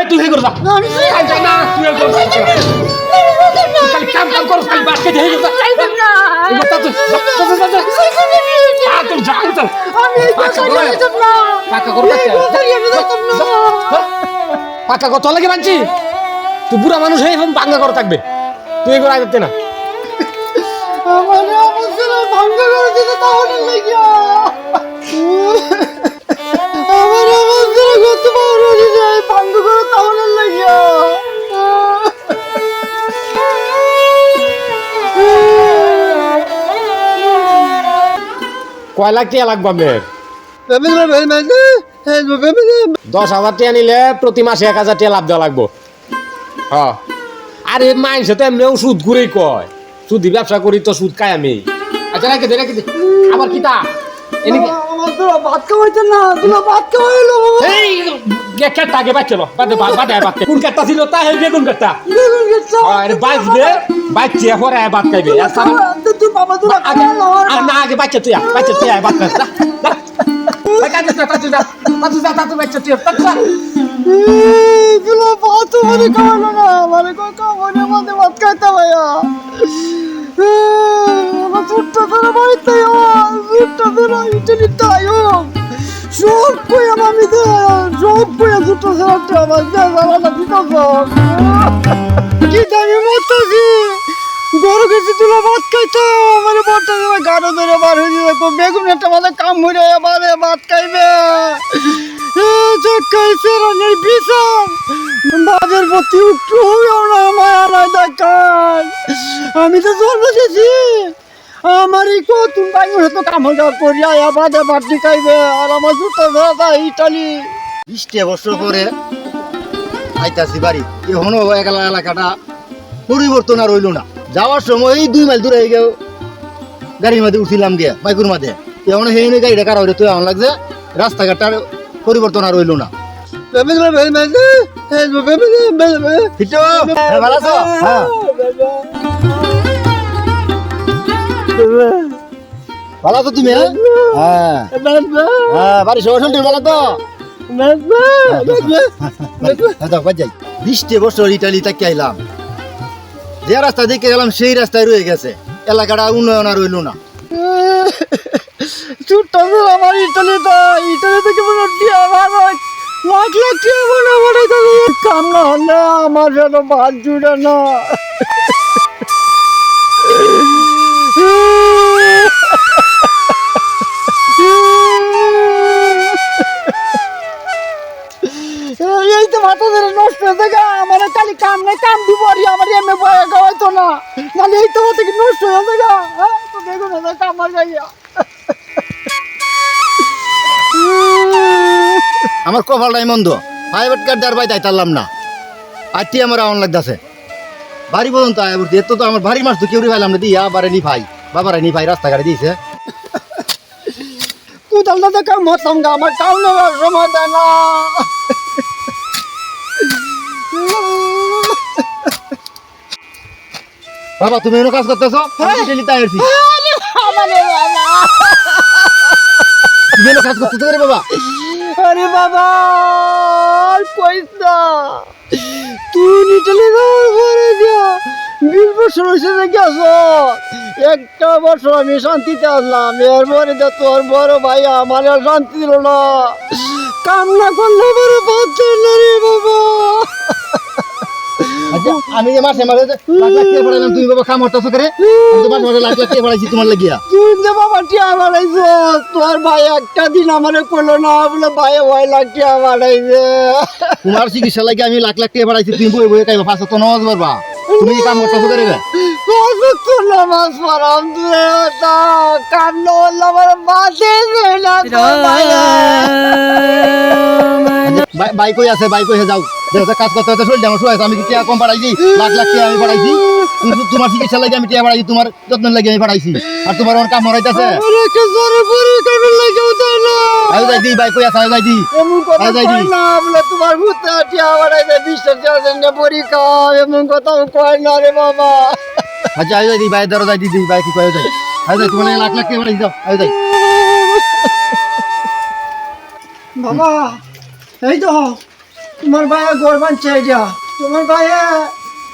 এই তুই হে করে যা আমি যাই না তুই হে করে খালি কাম কাম করছ খালি বাসকে দিয়ে হে করে যা এবার তা তুই যা, যা। আ, তুই যা, যা। পাকা করে। পাকা করে যা। পাকা কত লাগে মানছি? তুই বুড়া মানুষ হয়ে এখন বাঙ্গা করে থাকবে। তুই এগুলো আগে না। আমার অবস্থা ভঙ্গ করে দিতে তাহলে লাগিয়া লাগিয়া কয় লাখ লাগবে দশ হাজার টিয়া নিলে প্রতি মাসে এক হাজার টিয়া লাভ দেওয়া লাগবো। হ্যাঁ। আরে মাইনসে তো এমনিও সুদ ঘুরেই কয়। সুদি ব্যবসা করি তো সুদ খাই আমি। আচ্ছা রাখে আবার কিতা? ভাত খাওয়াইতেন না তোরা ভাত খাওয়াইলো এই কেটটা আগে বাচ্চা বাদে বাদে বাদে কোন কেটটা ছিল তা হেলবে কোন কেটটা? বেগুন গেছে আরে বাঁচবে বাচ্চা পরে বাদ খাইবে। আর সারা তুই বাবা তোরা আগে না আগে বাচ্চা তুই বাচ্চা তুই। বাচ্চা বাচ্চা ভাত ভাত খাইতে ভাইয়া আমার ইটালি তাইও সব কই আমি দে সব কই ছোট্ট ছোট্ট আমার যা জানা ঠিক আছে কি দামি মরতেছি গরু গেছি তুলো ভাত খাইতো মানে বলতে গাড়ো ধরে বার হয়ে যাবে বেগুন একটা মাঝে কাম হয়ে বারে ভাত খাইবে আমার আমি তো জন্ম দিয়েছি। আমার এই কতুন বাইন হয়তো কাম হয়ে যাওয়া করিয়া বাদে বাটি খাইবে আর আমার জুতো ধরা ইটালি। বিশটা বছর পরে আইতাছি বাড়ি। এখনও একলা এলাকাটা পরিবর্তন আর হইল না। যাওয়ার সময় এই দুই মাইল দূরে হয়ে গেও গাড়ির মধ্যে উঠিলাম গিয়ে বাইকুর মধ্যে। এখন সেই গাড়িটা কারা হইলে তুই আমার লাগছে রাস্তাঘাটটার পরিবর্তন আর হইল না। হ্যাঁ, ভালো আছো? হ্যাঁ। ভালো আছো তুমি হ্যাঁ? হ্যাঁ। হ্যাঁ বাড়ি সবাই শুনতে ভালো তো বৃষ্টি বছর ইটালি থেকে আইলাম। যে রাস্তা দেখে গেলাম সেই রাস্তায় রয়ে গেছে। এলাকাটা উন্নয়ন আর রইল না। চুটটা আমার ইটালিতে। ইটালি থেকে মনে আমার লাখ লাখ টাকা মনে মনে কাম না আমার যেন ভাত জুড়ে না। এই তো মাথা ধরে নষ্ট হয়ে থাকে আমার খালি কাম নাই কাম দিব আর আমার এমএ বয়ে গাওয়াইতো না। নাহলে এই তো মাথা কি নষ্ট হয়ে থাকে হ্যাঁ? তো কামার গাইয়া আমার কপালটাই মন্দ। প্রাইভেট কার দেওয়ার বাইতে আইতারলাম না। আটটি আমার আউন লাগতেছে। বাড়ি পর্যন্ত আয় বলতে এত তো আমার বাড়ির মাছ তো কেউ পাইলাম না দিয়া বারে নি ভাই বাবারে নি ভাই রাস্তাঘাটে দিয়েছে। কোথাও দেখা মতাম গা আমার নেওয়ার সময় দেয় না। বাবা তুমি এনে কাজ করতেছো? আমি ইটালি তাই আছি তুমি কাজ করতেছো রে বাবা? আরে বাবা না। তুই নিচলে যাওয়ার পরে যা। বিশ বছর হয়েছে গেছ। একটা বছর আমি শান্তিতে আসলাম এরপরে যে তোর বড় ভাই আমার আর শান্তি দিল না। কামনা করলে পরে বাঁচছে না রে বাবা। আচ্ছা আমি যে মাসে মাসে লাখ লাখ টাকা পাঠাইলাম তুমি বাবা কাম করতেছো করে? আমি তো মাসে মাসে লাখ লাখ টাকা পাঠাইছি তোমার লাগিয়া। তুই যে বাবা টিয়া বাড়াইছ ভাই একটা দিন আমারে কইলো না বলে ভাই ভয় লাগ টিয়া বাড়াইছে তোমার চিকিৎসা লাগে আমি লাখ লাখ টাকা তুমি বই বই খাইবা পাঁচ তো নজ পারবা তুমি কি কাম করতেছো করে? নামাজ পড়াম কান্ন আমার মাঝে ভাই কই আছে? বাইক কই যাও। দেখো কাজ করতে করতে চলে যাও শুয়ে আমি কি টাকা কম পাঠাইছি লাখ লাখ টাকা আমি পাঠাইছি তুমি- তোমার চিকিৎসা লাগে আমি টাকা পাঠাইছি তোমার যত্ন লাগে আমি পাঠাইছি আর তোমার ওর কাম না। আয় যাই দি বাইক কই যাই দি। এমন যাই দি। না তোমার ভূতে টিয়া বাড়াইছে বিশ্বাস আছে না পরীক্ষা এমন কথা কয় না রে বাবা। আচ্ছা আয় যাই দি বাইক ধরো যাই দি দি বাইক কি কয় যাই। আয় যাই তোমার লাখ লাখ টাকা পাঠাইছি যাও আয় যাই। বাবা এই তো। তোমার ভাইয়া গরবান বানছে এটা তোমার ভাইয়া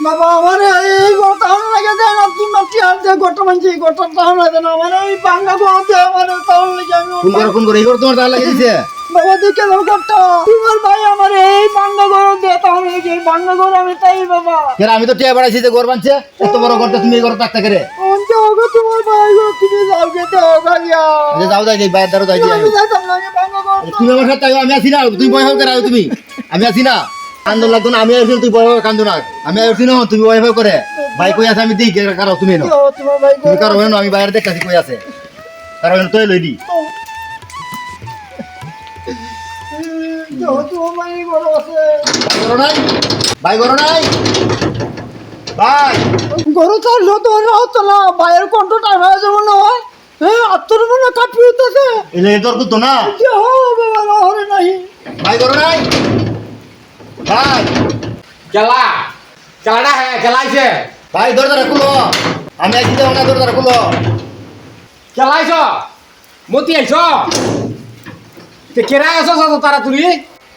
বাবা আমার এই তাহলে লাগে দেয় না তোমার টিয়ার দিয়ে ঘরটা বানছে এই ঘরটা তাহলে লাগে না আমার এই বাংলা দিয়ে আমার তাহলে লাগে আমি কোন করে কোন করে এই ঘর তোমার তাহলে লাগিয়ে দিছে? বাবা দেখে দাও ঘরটা তোমার ভাই আমার এই বাংলা দিয়ে তাহলে লাগে এই বাংলা আমি তাই বাবা। কেন আমি তো টিয়া বাড়াইছি যে ঘর বানছে এত বড় ঘরটা তুমি এই ঘর থাকতে করে? অন্ত ওগো তোমার ভাই গো তুমি যাও গে দাও গাইয়া যে যাও যাই যাই বাইরে দাঁড়ো যাই যাই। আমি বাংলা ঘর তুমি আমার সাথে আমি আছি না তুমি ভয় ভয় করে তুমি? আমি আছি না। কান্দন লাগতো না আমি আইছি তুই ভয় ভয় কান্দো না। আমি আইছি না তুমি ভয় করে। ভাই কই আছে আমি দিই কারও তুমি না ভাই তুমি কারও না আমি বাইরে দেখতাছি কই আছে। কারও তো লই দি। ভাই ভাই করো নাই? ভাই ভাই। গরু হতো না ভাইয়ের কণ্ঠটা হয়ে যাব না হ্যাঁ আত্মর মনে কাঁপি উঠতেছে। এলে তোর তো না। কি হবে বাবা হরে নাই ভাই করো নাই? ভাই। খেলা খেলাটা হ্যাঁ খেলাইছে ভাই দরজা খুলো। আমি আইছি তো না দরজা খুলো। খেলাইছ মতি আইছ? তে কেরা আইছ যত তাড়াতাড়ি?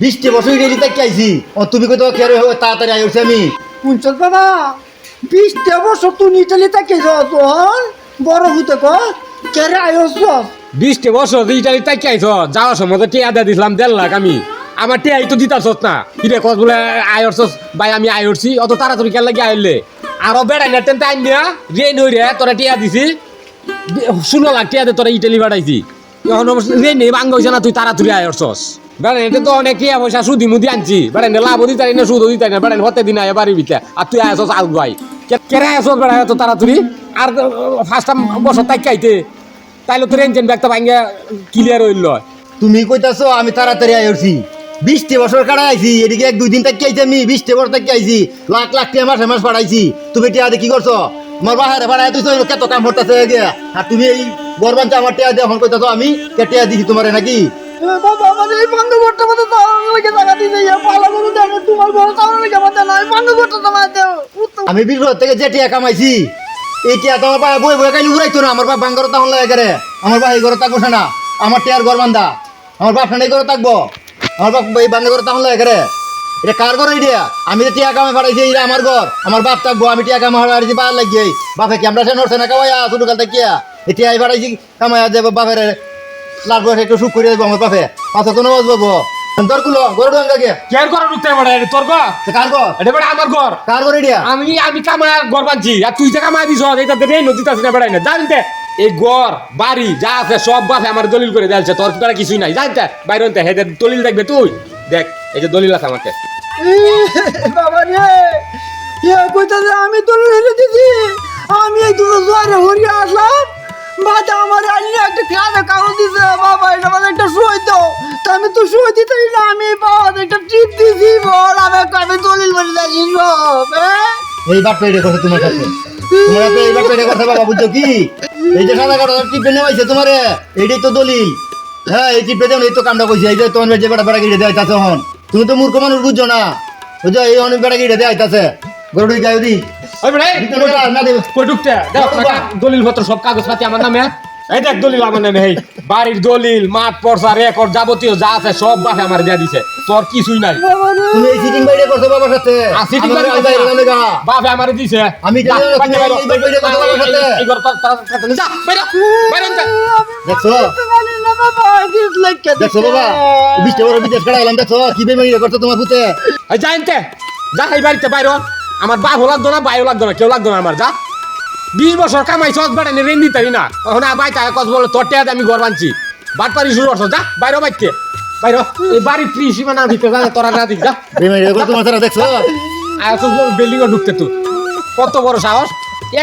বৃষ্টি বছর রেডি থেকে আইছি। ও তুমি কই তো কেরে তাড়াতাড়ি আইছি আমি। পুঞ্চল বাবা বিশটা বছর তুই ইটালি থেকে যাও তখন বড় হতে ক কেরে আয়স বিশটে বছর ইটালি তাই আইছ। যাওয়ার সময় তো টিয়া দিয়ে দিছিলাম দেড় লাখ আমি। আমার টিয়াই তো দিতাছ না। কিরে কস বলে আয়রছস ভাই, আমি আয়রছি অত তাড়াতাড়ি কেন লাগে আইলে? আরও বেড়াই না, টেনতে আইন দিয়া রেন হই রে, তোরা টিয়া দিছি। ষোলো লাখ টিয়া দে তোরা ইটালি বাড়াইছি। এখন রেন ভাঙ্গ হয়েছে না, তুই তাড়াতাড়ি আয়রছস বেড়াই, এটা তো অনেক টিয়া পয়সা, সুদি মুদি আনছি। বেড়াই, না লাভ দিতাই না সুদ দিতাই না, বেড়াই, হতে দিন আয় বাড়ির ভিতরে। আর তুই আয়সস আল গাই কেরা আয়সস বেড়াই তো তাড়াতাড়ি? আর ফার্স্ট টাইম বছর তাই খাইতে। তাইলে তোর এনজেন ব্যাগটা ভাঙ্গে ক্লিয়ার হইল। তুমি কইতাছো, আমি তাড়াতাড়ি আইছি বৃষ্টি বছর কাটা আইছি এদিকে এক দুই দিন থেকে আইছি আমি বৃষ্টি বছর থেকে আইছি লাখ লাখ টাকা মাসে মাস পাঠাইছি তুমি টিয়া কি করছ? আমার বাহারে ভাড়ায় তুই তো কত কাম করতেছে আর তুমি এই গরবাঞ্চা আমার টিয়া দিয়ে ফোন কইতাছো আমি কে টিয়া দিছি তোমারে নাকি? তাহলে তোমার তাহলে আমি তোমার বিশ থেকে যে টিয়া কামাইছি এই টিয়া তো আমার বাবা বই বই কালি উড়াইতো না আমার বাপ বাঙ্গার করে আমার এই ঘরে থাকব না আমার টিয়ার ঘর বান্ধা আমার বাপ এই ঘরে থাকব। আমার বাপ এই বাঙ্গা ঘরে তখন লাগে এটা কার ঘর এটা আমি তো টিয়া কামে ফাটাইছি এটা আমার ঘর। আমার বাপ থাকব আমি টিয়া কামে পার লাগিয়ে। বাপে কি আমরা সে নড়ছে না কামাইয়া ছোট কাল থাকিয়া? এই টিয়া ফাটাইছি কামাইয়া যে বাপের একটু সুখ করে দেবো আমার বাপে। পাঁচশো তো নবাজ বাবু তোর কুলো গরু কেয়ার করে ঢুকতে পারে তোর ঘর? কার ঘর? এটা বেড়া আমার ঘর। কার ঘর এটা আমি আমি কামায় ঘর বানছি আর তুই যে কামায় দিছ এটা দেবে নদীতে আসি না বেড়াই না। জানতে এই ঘর বাড়ি যা আছে সব বাসে আমার দলিল করে দিয়েছে তোর বেড়া কিছুই নাই। জানতে বাইরে হেদের দলিল দেখবে তুই। দেখ এই যে দলিল আছে আমাকে। বাবা রে এ কইতাছে আমি তো রেলে দিছি। আমি এই দুটো জোয়ারে হরিয়া আসলাম। বাদা আমার আইনি একটা কাজে কাগজ দিছে। বাবা এটা মানে একটা সই দাও। তা আমি তো সই দিতেই না আমি বাবা একটা টিপ দিছি। বল আমি দলিল বলে যাচ্ছি সব? এই বাপ পেড়ে কথা তোমার কাছে। তোমার হাতে এই বাপ কথা বাবা বুঝছ কি? এই যে সাদা কাটা টিপে নেওয়াইছে তোমারে এইটাই তো দলিল। হ্যাঁ এই টিপে দেন এই তো কামটা কইছে এই যে তোমার যে বেটা বেড়া গিয়ে দেয় তখন তুমি তো মূর্খ মানুষ বুঝছ না? বুঝছ এই অনেক বেড়া গিয়ে দেয় তাছে গরুড়ি গায়ে ওই বেড়া না দেব। কই ঢুকতে দলিল পত্র সব কাগজ পাতি আমার নামে দেখ দলিল আমার নামে এই বাড়ির দলিল মাঠ পড়সা রেকর্ড যাবতীয় যা আছে সব বাপে আমার দিয়া দিছে। তোর কিছুই নাই। তুমি এই সিটিং বাইরে করছ বাবার সাথে? আর সিটিং আমার বাড়ি বাইরে নামে গা। বাপে আমারে দিছে। আমি জানি না তুমি এই বাইরে বলার সাথে। এই ঘর তোর তোর তোর যা বাইরে বাইরে যা। দেখছ? বাবা? দেখছ বিদেশ দেখছ? কি করছ তোমার পুতে? এই জানতে যা এই বাড়িতে বাইর আমার বাপ লাগতো না বাইও লাগতো না কেউ লাগতো না আমার যা। বিশ বছর কামাই সস বেড়ানি রেন দিতে না। এখন বাই তাই কত বলে তোর টেয়াতে আমি ঘর বানছি। বাট পারি শুরু করছ যা বাইর হ বাইতে বাইর। এই বাড়ির ত্রিশ সীমানার ভিতরে যা তোরা না দিস যা। তোমার সারা দেখছ? আর বিল্ডিং ঢুকতে তুই। কত বড় সাহস।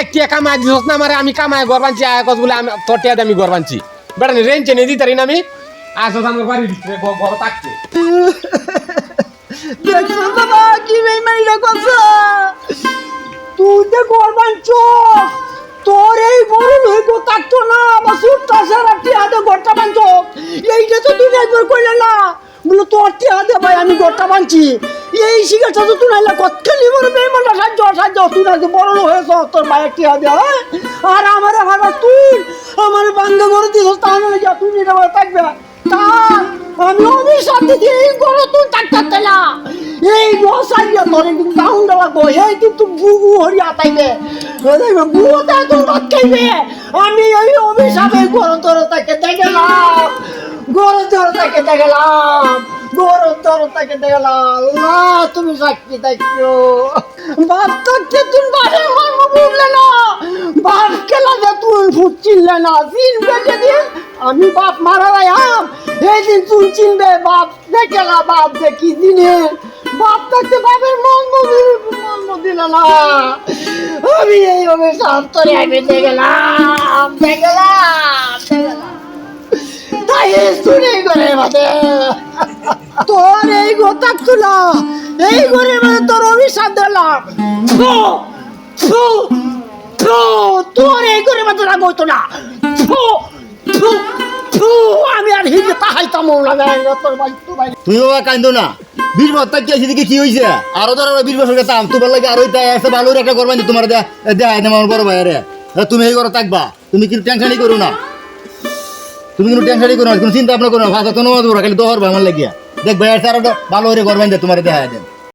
এক টিয়া কামাই দিস না আমার আমি কামাই ঘর বানছি আয় কত বলে আমি তোর টেয়াতে আমি ঘর বানছি। বেড়ানি রেন চেনে দিতে না আমি। আসো আমার ভিতরে ঘর থাকতে দেখছ বাবা কি বেমাইরা কথা যে গরবান তোর এই গরু লইব থাকতো না আমার সুটটা সারা টিয়াতে গড়টা বাঞ্চ এইটা তো তুই একবার কইলে না। বলে, তোর টিয়াতে ভাই, আমি গড়টা বানছি এই শিখেছ তো তুই নাইলে কত খেলি বড় বেমানটা সাহায্য সাহায্য। তুই না যে বড় হয়েছ, তোর ভাইয়ের টিয়া দেওয়া আর আমার ভাড়া তুই, আমার বাঙ্গা করে দিস তাহলে যা, তুই এটা থাকবে। তা, আমি অভিশাপ দিচ্ছি এই গরো তুই ডাক্তার তেলা এই বসাইয়া তোর একদিন ডাউন দেওয়ার বই এই কিন্তু বুবু হরিয়া তাইবে বুবু তাই তুমি খাইবে। আমি এই অভিশাপে গরো তোর তাকে দেখলাম। গরো তোর তাকে দেখলাম। গরো তোর তাকে দেখলাম। না তুমি সাক্ষী থাকিও বাপ থাকতে তুমি বাড়ির মর্ম বুঝলে না। বাপ কেলা যে তুমি ফুটছিলে না? দিন বেঁচে দিন, আমি বাপ মারা যাইম এই দিন চিনবে বাপ দেখেলা বাপ দেখি দিনে। বাপ থাকতে বাপের মন মন দিলে না। আমি এইভাবে সান্তরে আমি দেখলাম দেখলাম তাই শুনে করে মাঝে তোর এই গোতা তুলা এই ঘরে মানে তোর অভিশাপ দিলাম। ফু, তোর এই আর ভাই ভাই। না। বিশ বছর আসি দেখি কি হয়েছে আরও ধরো বিশ বছর গেতাম তোমার লাগে আরও তাই ভালো একটা করবানি তোমার না আমার বড় তুমি এই করে থাকবা তুমি কিন্তু টেনশনই করো না। তুমি কিন্তু টেনশনই করো না কোনো চিন্তা ভাবনা করো না ভাষা তো খালি দহর আমার লাগিয়া। দেখ ভাইয়ার স্যার ভালো করে করবেন তোমার দেখাই দেন